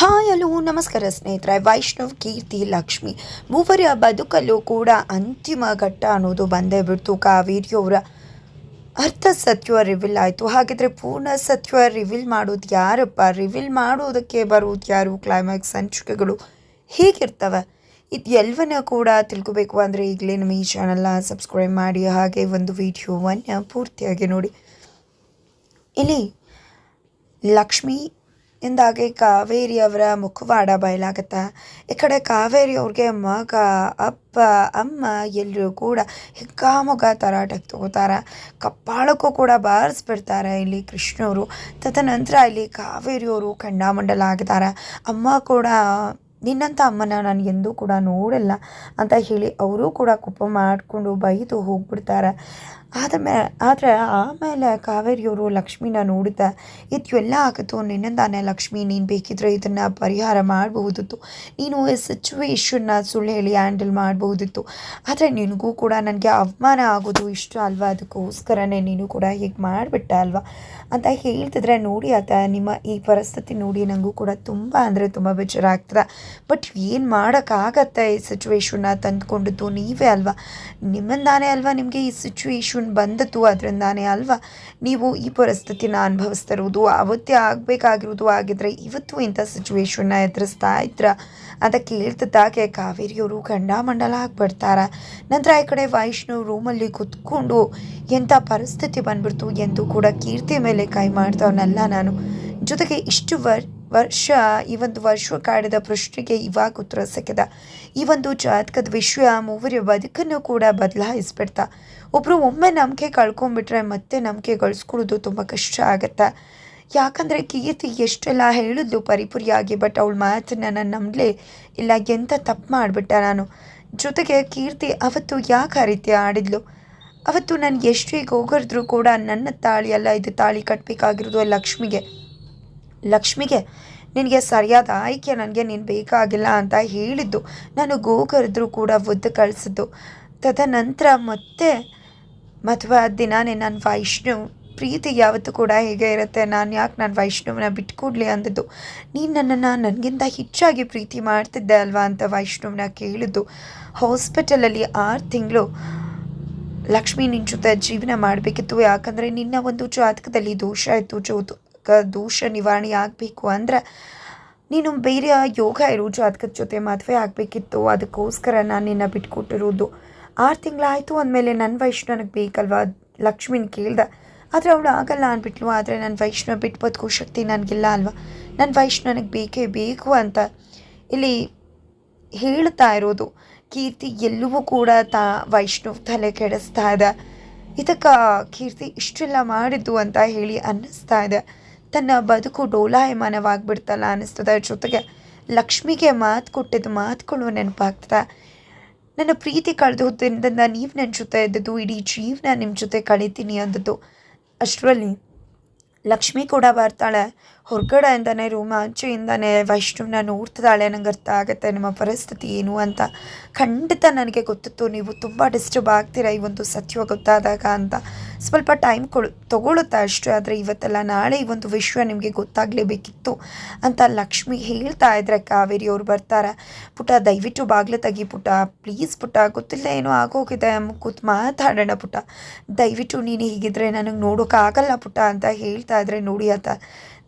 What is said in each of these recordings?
Hi, hello, ನಮಸ್ಕಾರ ಸ್ನೇಹಿತರೆ. ವೈಷ್ಣವ್, ಕೀರ್ತಿ, ಲಕ್ಷ್ಮಿ ಮೂವರ ಬದುಕಲ್ಲೂ ಕೂಡ ಅಂತಿಮ ಘಟ್ಟ ಅನ್ನೋದು ಬಂದೇ ಬಿಡ್ತು. ಕಾವೇರಿಯವರ ಅರ್ಥ ಸತ್ಯ ರಿವೀಲ್ ಆಯಿತು. ಹಾಗಿದ್ರೆ ಪೂರ್ಣ ಸತ್ಯ ರಿವೀಲ್ ಮಾಡೋದು ಯಾರಪ್ಪ? ರಿವೀಲ್ ಮಾಡೋದಕ್ಕೆ ಬರುವುದು ಯಾರು? ಕ್ಲೈಮ್ಯಾಕ್ಸ್ ಸಂಚಿಕೆಗಳು ಹೇಗಿರ್ತವೆ? ಇದು ಎಲ್ಲವನ್ನ ಕೂಡ ತಿಳ್ಕೊಬೇಕು ಅಂದರೆ ಈಗಲೇ ನಮ್ಮ ಈ ಚಾನಲ್ನ ಸಬ್ಸ್ಕ್ರೈಬ್ ಮಾಡಿ, ಹಾಗೆ ಒಂದು ವಿಡಿಯೋವನ್ನು ಪೂರ್ತಿಯಾಗಿ ನೋಡಿ. ಇಲ್ಲಿ ಲಕ್ಷ್ಮಿ ಎಂದಾಗೆ ಕಾವೇರಿಯವರ ಮುಖವಾಡ ಬಯಲಾಗತ್ತ. ಈ ಕಡೆ ಕಾವೇರಿ ಅವ್ರಿಗೆ ಮಗ, ಅಪ್ಪ, ಅಮ್ಮ ಎಲ್ಲರೂ ಕೂಡ ಹಿಗ್ಗಾಮುಗ ತರಾಟಕ್ಕೆ ತಗೋತಾರೆ. ಕಪ್ಪಾಳಕ್ಕೂ ಕೂಡ ಬಾರಿಸ್ಬಿಡ್ತಾರೆ ಇಲ್ಲಿ ಕೃಷ್ಣವರು. ತದನಂತರ ಇಲ್ಲಿ ಕಾವೇರಿಯವರು ಖಂಡಾಮಂಡಲ ಆಗಿದ್ದಾರೆ ಅಮ್ಮ ಕೂಡ ನಿನ್ನಂಥ ಅಮ್ಮನ ನಾನು ಎಂದೂ ಕೂಡ ನೋಡಿಲ್ಲ ಅಂತ ಹೇಳಿ ಅವರು ಕೂಡ ಕೋಪ ಮಾಡಿಕೊಂಡು ಬೈದು ಹೋಗ್ಬಿಡ್ತಾರೆ. ಆದಮೇ ಆದರೆ ಆಮೇಲೆ ಕಾವೇರಿಯವರು ಲಕ್ಷ್ಮೀನ ನೋಡಿದ ಇದು ಎಲ್ಲ ಆಗಿತ್ತು ನಿನ್ನಿಂದಾನೆ ಲಕ್ಷ್ಮಿ, ನೀನು ಬೇಕಿದ್ರೆ ಇದನ್ನು ಪರಿಹಾರ ಮಾಡಬಹುದಿತ್ತು. ನೀನು ಈ ಸಿಚುವೇಶನ್ನ ಸುಳ್ಳು ಹೇಳಿ ಹ್ಯಾಂಡಲ್ ಮಾಡಬಹುದಿತ್ತು. ಆದರೆ ನಿನಗೂ ಕೂಡ ನನಗೆ ಅವಮಾನ ಆಗೋದು ಇಷ್ಟ ಅಲ್ವಾ? ಅದಕ್ಕೋಸ್ಕರನೇ ನೀನು ಕೂಡ ಹೀಗೆ ಮಾಡಿಬಿಟ್ಟ ಅಲ್ವಾ? ಅಂತ ಹೇಳ್ತಿದ್ರೆ ನೋಡಿ ಆತ, ನಿಮ್ಮ ಈ ಪರಿಸ್ಥಿತಿ ನೋಡಿ ನನಗೂ ಕೂಡ ತುಂಬ ಅಂದರೆ ತುಂಬ ಬೇಜಾರಾಗ್ತದೆ. ಬಟ್ ಏನು ಮಾಡೋಕ್ಕಾಗತ್ತೆ ಈ ಸಿಚುವೇಶನ್ನ ತಂದುಕೊಂಡಿದ್ದು ನೀವೇ ಅಲ್ವಾ? ನಿಮ್ಮಂದಾನೇ ಅಲ್ವಾ ನಿಮಗೆ ಈ ಸಿಚುವೇಶನ್ ಬಂದದ್ದು ಅದರಿಂದಾನೇ ಅಲ್ವಾ? ನೀವು ಈ ಪರಿಸ್ಥಿತಿನ ಅನುಭವಿಸ್ತಿರೋದು, ಅವತ್ತೇ ಆಗಬೇಕಾಗಿರೋದು ಆಗಿದ್ರೆ ಇವತ್ತು ಇಂಥ ಸಿಚುವೇಶನ್ನ ಎದುರಿಸ್ತಾ ಇದ್ರ? ಅಂತ ಕೇಳ್ತಿದ್ದಾಗೆ ಕಾವೇರಿಯವರು ಗಂಡಾಮಂಡಲ ಆಗಿಬಿಡ್ತಾರೆ ನಂತರ ಈ ಕಡೆ ವೈಷ್ಣವ್ ರೂಮಲ್ಲಿ ಕುತ್ಕೊಂಡು ಎಂಥ ಪರಿಸ್ಥಿತಿ ಬಂದ್ಬಿಡ್ತು ಎಂದು ಕೂಡ ಕೀರ್ತಿ ಮೇಲೆ ಕೈ ಮಾಡ್ದವನಲ್ಲ ನಾನು. ಜೊತೆಗೆ ಇಷ್ಟು ವರ್ ವರ್ಷ, ಈ ಒಂದು ವರ್ಷ ಕಾಡಿದ ಪ್ರಶ್ನೆಗೆ ಇವಾಗ ಉತ್ತರ ಸಿಕ್ಕಿದ. ಈ ಒಂದು ಜಾತಕದ ವಿಷಯ ಮೂವರ ಬದುಕನ್ನು ಕೂಡ ಬದಲಾಯಿಸ್ಬಿಡ್ತಾ ಒಬ್ಬರು ಒಮ್ಮೆ ನಂಬಿಕೆ ಕಳ್ಕೊಂಡ್ಬಿಟ್ರೆ ಮತ್ತೆ ನಂಬಿಕೆ ಗಳಿಸ್ಕೊಳ್ಳೋದು ತುಂಬ ಕಷ್ಟ ಆಗುತ್ತೆ. ಯಾಕಂದರೆ ಕೀರ್ತಿ ಎಷ್ಟೆಲ್ಲ ಹೇಳಿದ್ಲು ಪರಿಪುರಿಯಾಗಿ ಬಟ್ ಅವಳ ಮಾತ್ರ ನಾನು ನಂಬಲೇ ಇಲ್ಲ ಎಂಥ ತಪ್ಪು ಮಾಡಿಬಿಟ್ಟ ನಾನು. ಜೊತೆಗೆ ಕೀರ್ತಿ ಅವತ್ತು ಯಾಕೆ ಆ ರೀತಿ ಆಡಿದ್ಲು? ಅವತ್ತು ನಾನು ಎಷ್ಟು ಈಗ ಹೋಗಿದ್ರು ಕೂಡ ನನ್ನ ತಾಳಿ ಅಲ್ಲ, ಇದು ತಾಳಿ ಕಟ್ಟಬೇಕಾಗಿರೋದು ಲಕ್ಷ್ಮಿಗೆ. ಲಕ್ಷ್ಮಿಗೆ, ನಿನಗೆ ಸರಿಯಾದ ಆಯ್ಕೆ, ನನಗೆ ನೀನು ಬೇಕಾಗಿಲ್ಲ ಅಂತ ಹೇಳಿದ್ದು. ನಾನು ಗೋಕರಿದ್ರು ಕೂಡ ಒದ್ದು ಕಳಿಸಿದ್ದು. ತದನಂತರ ಮತ್ತೆ ಮದುವೆ ದಿನಾನೇ ನಾನು ವೈಷ್ಣು, ಪ್ರೀತಿ ಯಾವತ್ತೂ ಕೂಡ ಹೇಗೆ ಇರುತ್ತೆ. ನಾನು ಯಾಕೆ ನಾನು ವೈಷ್ಣವನ ಬಿಟ್ಕೊಡ್ಲಿ ಅಂದದ್ದು. ನೀನು ನನ್ನನ್ನು ನನಗಿಂತ ಹೆಚ್ಚಾಗಿ ಪ್ರೀತಿ ಮಾಡ್ತಿದ್ದೆ ಅಲ್ವಾ ಅಂತ ವೈಷ್ಣವನ ಕೇಳಿದ್ದು. ಹಾಸ್ಪಿಟಲಲ್ಲಿ ಆರು ತಿಂಗಳು ಲಕ್ಷ್ಮಿ ನಿನ್ನ ಜೊತೆ ಜೀವನ ಮಾಡಬೇಕಿತ್ತು. ಯಾಕಂದರೆ ನಿನ್ನ ಒಂದು ಜಾತಕದಲ್ಲಿ ದೋಷ ಇತ್ತು ಜೋತು ದೋಷ ನಿವಾರಣೆ ಆಗಬೇಕು ಅಂದ್ರೆ ನೀನು ಬೇರೆ ಯೋಗ ಇರೋ ಜಾತಕದ ಜೊತೆ ಮದುವೆ ಆಗಬೇಕಿತ್ತು. ಅದಕ್ಕೋಸ್ಕರ ನಾನು ನಿನ್ನ ಬಿಟ್ಕೊಟ್ಟಿರೋದು. ಆರು ತಿಂಗಳಾಯಿತು ಅಂದಮೇಲೆ ನನ್ನ ವೈಷ್ಣು ನನಗೆ ಬೇಕಲ್ವಾ? ಲಕ್ಷ್ಮಿನ ಕೇಳ್ದೆ. ಆದರೆ ಅವಳು ಆಗಲ್ಲ ಅಂದ್ಬಿಟ್ಲು. ಆದರೆ ನನ್ನ ವೈಷ್ಣವ ಬಿಟ್ಟು ಬದುಕೋ ಶಕ್ತಿ ನನಗಿಲ್ಲ ಅಲ್ವಾ? ನನ್ನ ವೈಷ್ಣು ನನಗೆ ಬೇಕೇ ಬೇಕು ಅಂತ ಇಲ್ಲಿ ಹೇಳ್ತಾ ಇರೋದು. ಕೀರ್ತಿ ಎಲ್ಲವೂ ಕೂಡ ತಾ ವೈಷ್ಣವ್ ತಲೆ ಕೆಡಿಸ್ತಾ ಇದೆ. ಇದಕ್ಕೆ ಕೀರ್ತಿ ಇಷ್ಟೆಲ್ಲ ಮಾಡಿದ್ದು ಅಂತ ಹೇಳಿ ಅನ್ನಿಸ್ತಾ ಇದೆ. ತನ್ನ ಬದುಕು ಡೋಲಾಯಮಾನವಾಗಿಬಿಡ್ತಲ್ಲ ಅನ್ನಿಸ್ತದೆ. ಜೊತೆಗೆ ಲಕ್ಷ್ಮಿಗೆ ಮಾತು ಕೊಟ್ಟಿದ್ದು ಮಾತುಗಳು ನೆನಪಾಗ್ತದೆ. ನನ್ನ ಪ್ರೀತಿ ಕಳೆದು ಹೋದ್ರಿಂದ ನೀವು ನನ್ನ ಜೊತೆ ಇದ್ದದ್ದು, ಇಡೀ ಜೀವನ ನಿಮ್ಮ ಜೊತೆ ಕಳೀತೀನಿ ಅಂದದ್ದು. ಅಷ್ಟರಲ್ಲಿ ಲಕ್ಷ್ಮಿ ಕೂಡ ಬರ್ತಾಳೆ. ಹೊರಗಡೆಯಿಂದನೇ ರೂಮ್ ಆಚೆಯಿಂದನೇ ವೈಷ್ಣವನ ನೋಡ್ತಿದ್ದಾಳೆ. ನಂಗೆ ಅರ್ಥ ಆಗುತ್ತೆ, ನಿಮ್ಮ ಪರಿಸ್ಥಿತಿ ಏನು ಅಂತ. ಖಂಡಿತ ನನಗೆ ಗೊತ್ತಿತ್ತು, ನೀವು ತುಂಬ ಡಿಸ್ಟರ್ಬ್ ಆಗ್ತೀರಾ ಈ ಒಂದು ಸತ್ಯ ಗೊತ್ತಾದಾಗ ಅಂತ. ಸ್ವಲ್ಪ ಟೈಮ್ ಕೊಡು ತಗೊಳುತ್ತೆ ಅಷ್ಟೇ, ಆದರೆ ಇವತ್ತೆಲ್ಲ, ನಾಳೆ ಈ ಒಂದು ವಿಷಯ ನಿಮಗೆ ಗೊತ್ತಾಗಲೇಬೇಕಿತ್ತು ಅಂತ ಲಕ್ಷ್ಮಿ ಹೇಳ್ತಾ ಇದ್ರೆ ಕಾವೇರಿ ಅವ್ರು ಬರ್ತಾರೆ. ಪುಟ್ಟ ದಯವಿಟ್ಟು ಬಾಗಿಲು ತೆಗಿ ಪುಟ್ಟ ಪ್ಲೀಸ್ ಪುಟ್ಟ ಗೊತ್ತಿಲ್ಲ ಏನೋ ಆಗೋಗಿದೆ, ಕೂತ್ ಮಾತಾಡೋಣ ಪುಟ್ಟ ದಯವಿಟ್ಟು ನೀನು ಹೀಗಿದ್ರೆ ನನಗೆ ನೋಡೋಕ್ಕಾಗಲ್ಲ ಪುಟ್ಟ ಅಂತ ಹೇಳ್ತಾ ಇದ್ರೆ ನೋಡಿ ಆತ.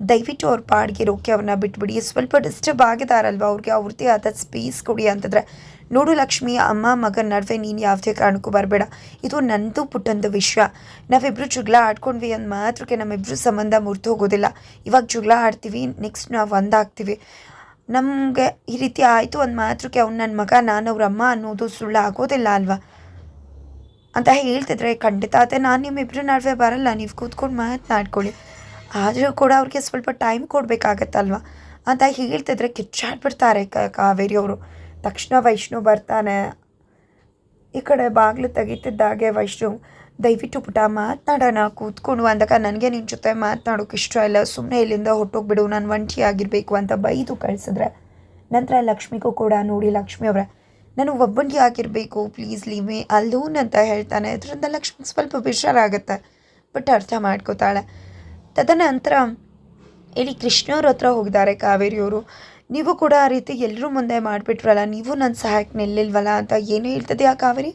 ದಯವಿಟ್ಟು ಅವ್ರ ಪಾಡಿಗೆ ರೋಕೆ ಅವ್ರನ್ನ ಬಿಟ್ಬಿಡಿ. ಸ್ವಲ್ಪ ಡಿಸ್ಟರ್ಬ್ ಆಗಿದಾರಲ್ವ ಅವ್ರಿಗೆ? ಅವ್ರದ್ದೇ ಆದ ಸ್ಪೇಸ್ ಕೊಡಿ ಅಂತಂದ್ರೆ, ನೋಡು ಲಕ್ಷ್ಮಿ, ಅಮ್ಮ ಮಗ ನಡುವೆ, ನೀನು ಯಾವುದೇ ಕಾರಣಕ್ಕೂ ಬರಬೇಡ. ಇದು ನಂದು ಪುಟ್ಟಂದು ವಿಷಯ ನಾವಿಬ್ಬರು ಜಗಳ ಆಡ್ಕೊಂಡ್ವಿ ಅಂದ ಮಾತ್ರಕ್ಕೆ ನಮ್ಮಿಬ್ಬರು ಸಂಬಂಧ ಮುರಿದು ಹೋಗೋದಿಲ್ಲ. ಇವಾಗ ಜಗಳ ಆಡ್ತೀವಿ ನೆಕ್ಸ್ಟ್ ನಾವು ಒಂದಾಗ್ತೀವಿ ನಮಗೆ ಈ ರೀತಿ ಆಯಿತು ಅಂದ ಮಾತ್ರಕ್ಕೆ ಅವ್ನು ನನ್ನ ಮಗ, ನಾನು ಅವ್ರ ಅಮ್ಮ ಅನ್ನೋದು ಸುಳ್ಳು ಆಗೋದಿಲ್ಲ ಅಲ್ವಾ? ಅಂತ ಹೇಳ್ತಿದ್ರೆ ಖಂಡಿತ ಅದೇ. ನಾನು ನಿಮ್ಮಿಬ್ಬರ ನಡುವೆ ಬರಲ್ಲ, ನೀವು ಕೂತ್ಕೊಂಡು ಮಾತನಾಡ್ಕೊಳ್ಳಿ. ಆದರೂ ಕೂಡ ಅವ್ರಿಗೆ ಸ್ವಲ್ಪ ಟೈಮ್ ಕೊಡಬೇಕಾಗತ್ತಲ್ವ? ಅಂತ ಹೇಳ್ತಿದ್ರೆ ಕಿಚ್ಚಾಡ್ಬಿಡ್ತಾರೆ ಕ, ಕಾವೇರಿ ಅವರು. ತಕ್ಷಣ ವೈಷ್ಣು ಬರ್ತಾನೆ. ಈ ಕಡೆ ಬಾಗಿಲು ತೆಗಿತಿದ್ದಾಗೆ ವೈಷ್ಣು, ದಯವಿಟ್ಟು ಪುಟ, ಮಾತನಾಡೋಣ. ಕೂತ್ಕೊಂಡು ಅಂದಾಗ ನನಗೆ ನಿನ್ನ ಜೊತೆ ಮಾತನಾಡೋಕೆ ಇಷ್ಟ ಇಲ್ಲ. ಸುಮ್ಮನೆ ಇಲ್ಲಿಂದ ಹೊಟ್ಟೋಗ್ಬಿಡು ನಾನು ಒಂಟಿ ಆಗಿರಬೇಕು ಅಂತ ಬೈದು ಕಳಿಸಿದ್ರೆ. ನಂತರ ಲಕ್ಷ್ಮಿಗೂ ಕೂಡ ನೋಡಿ ಲಕ್ಷ್ಮಿ ಅವರ, ನಾನು ಒಬ್ಬಂಟಿ ಆಗಿರಬೇಕು. Please leave me. ಅಲ್ಲೂನ್ ಅಂತ ಹೇಳ್ತಾನೆ. ಇದರಿಂದ ಲಕ್ಷ್ಮಿ ಸ್ವಲ್ಪ ಬೇಜಾರಾಗುತ್ತೆ ಬಟ್ ಅರ್ಥ ಮಾಡ್ಕೋತಾಳೆ. ತದನಂತರ ಇಲ್ಲಿ ಕೃಷ್ಣವ್ರ ಹತ್ರ ಹೋಗಿದ್ದಾರೆ, ಕಾವೇರಿಯವರು. ನೀವು ಕೂಡ ಆ ರೀತಿ ಎಲ್ಲರೂ ಮುಂದೆ ಮಾಡಿಬಿಟ್ರಲ್ಲ, ನೀವು ನನ್ನ ಸಹಾಯಕ್ಕೆ ನಿಲ್ಲಿಲ್ವಲ್ಲ ಅಂತ ಏನು ಆ ಕಾವೇರಿ?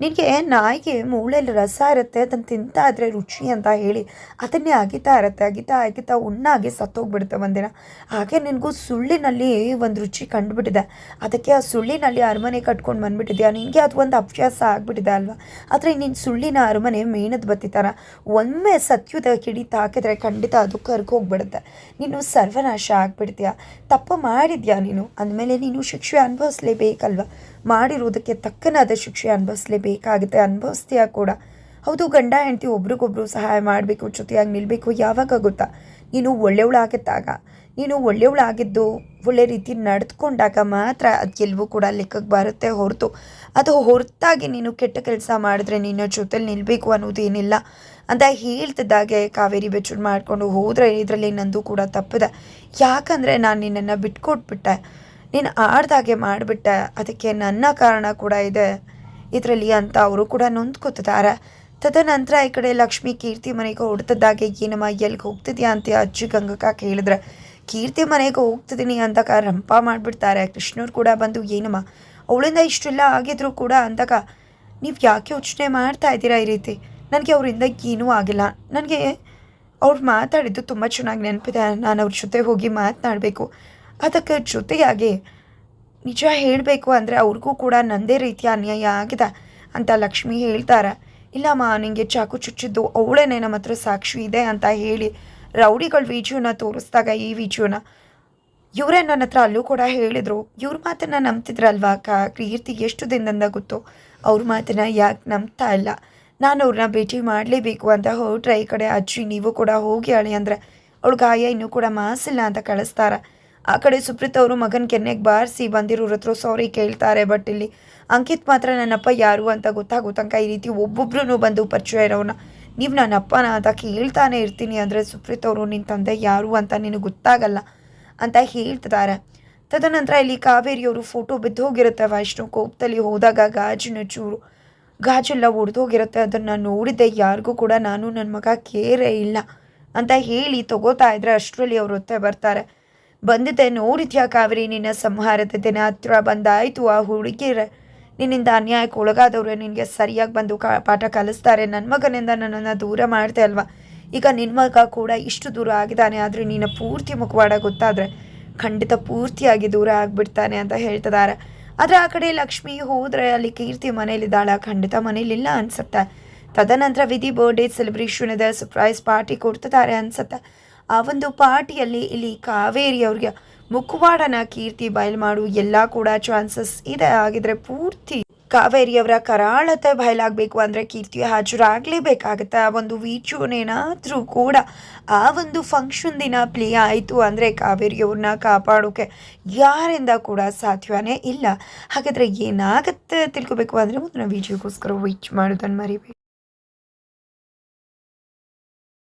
ನಿನಗೆ ನಾಯಿಗೆ ಮೂಳೆಯಲ್ಲಿ ರಸ ಇರುತ್ತೆ, ಅದನ್ನು ತಿಂತಾ ಆದರೆ ರುಚಿ ಅಂತ ಹೇಳಿ ಅದನ್ನೇ ಅಗಿತಾ ಇರುತ್ತೆ, ಅಗಿತಾ ಅಗಿತಾ ಉಣ್ಣಾಗಿ ಸತ್ತೋಗ್ಬಿಡುತ್ತೆ ಒಂದಿನ. ಹಾಗೆ ನಿನಗೂ ಸುಳ್ಳಿನಲ್ಲಿ ಒಂದು ರುಚಿ ಕಂಡುಬಿಟ್ಟಿದೆ. ಅದಕ್ಕೆ ಆ ಸುಳ್ಳಿನಲ್ಲಿ ಅರಮನೆ ಕಟ್ಕೊಂಡು ಬಂದ್ಬಿಟ್ಟಿದ್ಯಾ? ನಿನಗೆ ಅದು ಒಂದು ಅಭ್ಯಾಸ ಆಗಿಬಿಟ್ಟಿದೆ ಅಲ್ವಾ? ಆದರೆ ನಿನ್ನ ಸುಳ್ಳಿನ ಅರಮನೆ ಮೇಣದ ಬತ್ತಿ ಥರ ಒಮ್ಮೆ ಸತ್ಯದ ಕಿಡಿ ತಾಕಿದ್ರೆ ಖಂಡಿತ ಅದು ಕರ್ಗೋಗ್ಬಿಡುತ್ತೆ ನೀನು ಸರ್ವನಾಶ ಆಗಿಬಿಡ್ತೀಯ? ತಪ್ಪು ಮಾಡಿದ್ಯಾ ನೀನು? ಅಂದಮೇಲೆ ನೀನು ಶಿಕ್ಷೆ ಅನುಭವಿಸ್ಲೇಬೇಕಲ್ವ? ಮಾಡಿರುವುದಕ್ಕೆ ತಕ್ಕನಾದ ಶಿಕ್ಷೆ ಅನುಭವಿಸ್ಲೇಬೇಕಾಗುತ್ತೆ ಅನುಭವಿಸ್ತೀಯ ಕೂಡ? ಹೌದು, ಗಂಡ, ಹೆಂಡತಿ ಒಬ್ರಿಗೊಬ್ರು ಸಹಾಯ ಮಾಡಬೇಕು, ಜೊತೆಯಾಗಿ ನಿಲ್ಲಬೇಕು ಯಾವಾಗ ಗೊತ್ತಾ? ನೀನು ಒಳ್ಳೆಯವಳಾಗಿದ್ದಾಗ ನೀನು ಒಳ್ಳೆಯವಳಾಗಿದ್ದು ಒಳ್ಳೆ ರೀತಿ ನಡೆದುಕೊಂಡಾಗ ಮಾತ್ರ ಅದು ಗೆಲುವು ಕೂಡ ಲೆಕ್ಕಕ್ಕೆ ಬರುತ್ತೆ ಹೊರತು. ಅದು ಹೊರತಾಗಿ ನೀನು ಕೆಟ್ಟ ಕೆಲಸ ಮಾಡಿದ್ರೆ ನಿನ್ನ ಜೊತೆಲಿ ನಿಲ್ಲಬೇಕು ಅನ್ನೋದೇನಿಲ್ಲ ಅಂತ ಹೇಳ್ತಿದ್ದಾಗೆ ಕಾವೇರಿ ಬೆಚ್ಚುಡ್ ಮಾಡಿಕೊಂಡು ಹೋದರೆ ಇದರಲ್ಲಿ ನಂದು ಕೂಡ ತಪ್ಪಿದೆ. ಯಾಕಂದರೆ ನಾನು ನಿನ್ನನ್ನು ಬಿಟ್ಕೊಟ್ಬಿಟ್ಟೆ. ನೀನು ಆಡ್ದಾಗೆ ಮಾಡಿಬಿಟ್ಟೆ. ಅದಕ್ಕೆ ನನ್ನ ಕಾರಣ ಕೂಡ ಇದೆ. ಇದರಲ್ಲಿ ಅಂತ ಅವರು ಕೂಡ ನೊಂದ್ಕೋತಿದ್ದಾರೆ. ತದನಂತರ ಈ ಕಡೆ ಲಕ್ಷ್ಮಿ ಕೀರ್ತಿ ಮನೆಗೆ ಹೊಡ್ತದ್ದಾಗೆ ಏನಮ್ಮ ಎಲ್ಲಿಗೆ ಹೋಗ್ತಿದ್ಯಾ? ಅಂತ ಅಜ್ಜಿ ಗಂಗಕ್ಕ ಕೇಳಿದ್ರೆ, ಕೀರ್ತಿ ಮನೆಗೆ ಹೋಗ್ತಿದ್ದೀನಿ ಅಂದಾಗ ರಂಪ ಮಾಡಿಬಿಡ್ತಾರೆ. ಕೃಷ್ಣವ್ರು ಕೂಡ ಬಂದು ಏನಮ್ಮ ಅವಳಿಂದ ಇಷ್ಟೆಲ್ಲ ಆಗಿದ್ರು ಕೂಡ ಅಂದಾಗ ನೀವು ಯಾಕೆ ಯೋಚನೆ ಮಾಡ್ತಾ ಇದ್ದೀರಾ ಈ ರೀತಿ? ನನಗೆ ಅವರಿಂದ ಏನೂ ಆಗಿಲ್ಲ. ನನಗೆ ಅವ್ರು ಮಾತಾಡಿದ್ದು ತುಂಬ ಚೆನ್ನಾಗಿ ನೆನಪಿದೆ. ನಾನು ಅವ್ರ ಜೊತೆ ಹೋಗಿ ಮಾತನಾಡಬೇಕು. ಅದಕ್ಕೆ ಜೊತೆಯಾಗಿ ನಿಜ ಹೇಳಬೇಕು ಅಂದರೆ ಅವ್ರಿಗೂ ಕೂಡ ನನ್ನದೇ ರೀತಿಯ ಅನ್ಯಾಯ ಆಗಿದೆ ಅಂತ ಲಕ್ಷ್ಮಿ ಹೇಳ್ತಾರೆ. ಇಲ್ಲಮ್ಮ, ನಿಂಗೆ ಚಾಕು ಚುಚ್ಚಿದ್ದು ಅವಳೇನೆ, ನಮ್ಮ ಹತ್ರ ಸಾಕ್ಷಿ ಇದೆ ಅಂತ ಹೇಳಿ ರೌಡಿಗಳ ವಿಡಿಯೋನ ತೋರಿಸಿದಾಗ ಈ ವಿಡಿಯೋನ ಇವರೇ ನನ್ನ ಹತ್ರ ಅಲ್ಲೂ ಕೂಡ ಹೇಳಿದರು, ಇವ್ರ ಮಾತನ್ನು ನಂಬ್ತಿದ್ರಲ್ವಾ ಕಾ ಕೀರ್ತಿ, ಎಷ್ಟು ದಿನದಿಂದ ಗೊತ್ತು? ಅವ್ರ ಮಾತನ್ನ ಯಾಕೆ ನಂಬ್ತಾ ಇಲ್ಲ? ನಾನು ಅವ್ರನ್ನ ಭೇಟಿ ಮಾಡಲೇಬೇಕು ಅಂತ ಹೊರಟ್ರೆ ಈ ಕಡೆ ಅಜ್ಜಿ, ನೀವು ಕೂಡ ಹೋಗಿ ಅಳಿ ಅಂದರೆ ಅವಳು ಗಾಯ ಇನ್ನೂ ಕೂಡ ಮಾಸಿಲ್ಲ ಅಂತ ಕಳಿಸ್ತಾರ. ಆ ಕಡೆ ಸುಪ್ರೀತ್ ಅವರು ಮಗನ ಕೆನ್ನೆಗೆ ಬಾರಿಸಿ ಬಂದಿರೋರ ಹತ್ರ ಸಾರಿ ಕೇಳ್ತಾರೆ ಬಟ್ ಇಲ್ಲಿ ಅಂಕಿತ್ ಮಾತ್ರ ನನ್ನಪ್ಪ ಯಾರು ಅಂತ ಗೊತ್ತಾಗೋ ತನಕ ಈ ರೀತಿ ಒಬ್ಬೊಬ್ರು ಬಂದು ಪರಿಚಯ ಇರೋನ ನೀವು ನನ್ನ ಅಪ್ಪನ ಅಂತ ಕೇಳ್ತಾನೆ ಇರ್ತೀನಿ ಅಂದರೆ ಸುಪ್ರೀತ್ ಅವರು ನಿನ್ನ ತಂದೆ ಯಾರು ಅಂತ ನಿನಗೆ ಗೊತ್ತಾಗಲ್ಲ ಅಂತ ಹೇಳ್ತಿದ್ದಾರೆ. ತದನಂತರ ಇಲ್ಲಿ ಕಾವೇರಿಯವರು ಫೋಟೋ ಬಿದ್ದೋಗಿರುತ್ತೆ ವೈಷ್ಣು ಕೋಪದಲ್ಲಿ ಹೋದಾಗ ಗಾಜಿನ ಚೂರು. ಗಾಜೆಲ್ಲ ಒಡೆದೋಗಿರುತ್ತೆ, ಅದನ್ನು ನೋಡಿದ್ದೆ, ಯಾರಿಗೂ ಕೂಡ ನಾನು ನನ್ನ ಮಗ ಕೇರೇ ಇಲ್ಲ ಅಂತ ಹೇಳಿ ತಗೋತಾ ಇದ್ರೆ ಅಷ್ಟರಲ್ಲಿ ಅವ್ರ ಹೊತ್ತೆ ಬರ್ತಾರೆ. ಬಂದಿದ್ದೆ. ನೋಡಿದ್ಯಾ ಕಾವೇರಿ ನಿನ್ನ ಸಂಹಾರದ ದಿನ ಹತ್ರ ಬಂದಾಯಿತು. ಆ ಹುಡುಗಿರ ನಿನ್ನಿಂದ ಅನ್ಯಾಯಕ್ಕೆ ಒಳಗಾದವ್ರೆ ನಿನಗೆ ಸರಿಯಾಗಿ ಬಂದು ಕಾ, ಪಾಠ ಕಲಿಸ್ತಾರೆ. ನನ್ನ ಮಗನಿಂದ ನನ್ನನ್ನು ದೂರ ಮಾಡ್ತೆ ಅಲ್ವಾ? ಈಗ ನಿನ್ನ ಮಗ ಕೂಡ ಇಷ್ಟು ದೂರ ಆಗಿದ್ದಾನೆ, ಆದರೆ ನಿನ್ನ ಪೂರ್ತಿ ಮುಖವಾಡ ಗೊತ್ತಾದರೆ ಖಂಡಿತ ಪೂರ್ತಿಯಾಗಿ ದೂರ ಆಗಿಬಿಡ್ತಾನೆ ಅಂತ ಹೇಳ್ತಿದ್ದಾರೆ ಆದರೆ ಆ ಕಡೆ ಲಕ್ಷ್ಮಿ ಹೋದರೆ ಅಲ್ಲಿ ಕೀರ್ತಿ ಮನೇಲಿದ್ದಾಳ ಖಂಡಿತ ಮನೇಲಿಲ್ಲ ಅನ್ಸುತ್ತೆ. ತದನಂತರ ವಿಧಿ ಬರ್ಡೇ ಸೆಲೆಬ್ರೇಷನ್ ಇದೆ. ಸರ್ಪ್ರೈಸ್ ಪಾರ್ಟಿ ಕೊಡ್ತಿದ್ದಾರೆ ಅನ್ಸುತ್ತೆ. ಆ ಒಂದು ಪಾರ್ಟಿಯಲ್ಲಿ ಇಲ್ಲಿ ಕಾವೇರಿ ಅವ್ರಿಗೆ ಮುಖವಾಡನ ಕೀರ್ತಿ ಬಯಲು ಮಾಡು, ಎಲ್ಲ ಕೂಡ ಚಾನ್ಸಸ್ ಇದೆ. ಆಗಿದ್ರೆ ಪೂರ್ತಿ ಕಾವೇರಿಯವರ ಕರಾಳತೆ ಬಯಲಾಗಬೇಕು ಅಂದರೆ ಕೀರ್ತಿ ಹಾಜರಾಗಲೇಬೇಕಾಗತ್ತೆ. ಆ ಒಂದು ವೀಚೂನೇನಾದರೂ ಕೂಡ ಆ ಒಂದು ಫಂಕ್ಷನ್ ದಿನ ಪ್ಲೇ ಆಯಿತು ಅಂದರೆ ಕಾವೇರಿಯವ್ರನ್ನ ಕಾಪಾಡೋಕೆ ಯಾರಿಂದ ಕೂಡ ಸಾಧ್ಯವೇ ಇಲ್ಲ. ಹಾಗಾದರೆ ಏನಾಗುತ್ತೆ ತಿಳ್ಕೊಬೇಕು ಅಂದರೆ ಮುಂದಿನ ವೀಚಿಗೋಸ್ಕರ ವೀಚ್ ಮಾಡೋದನ್ನು ಮರಿಬೇಡಿ.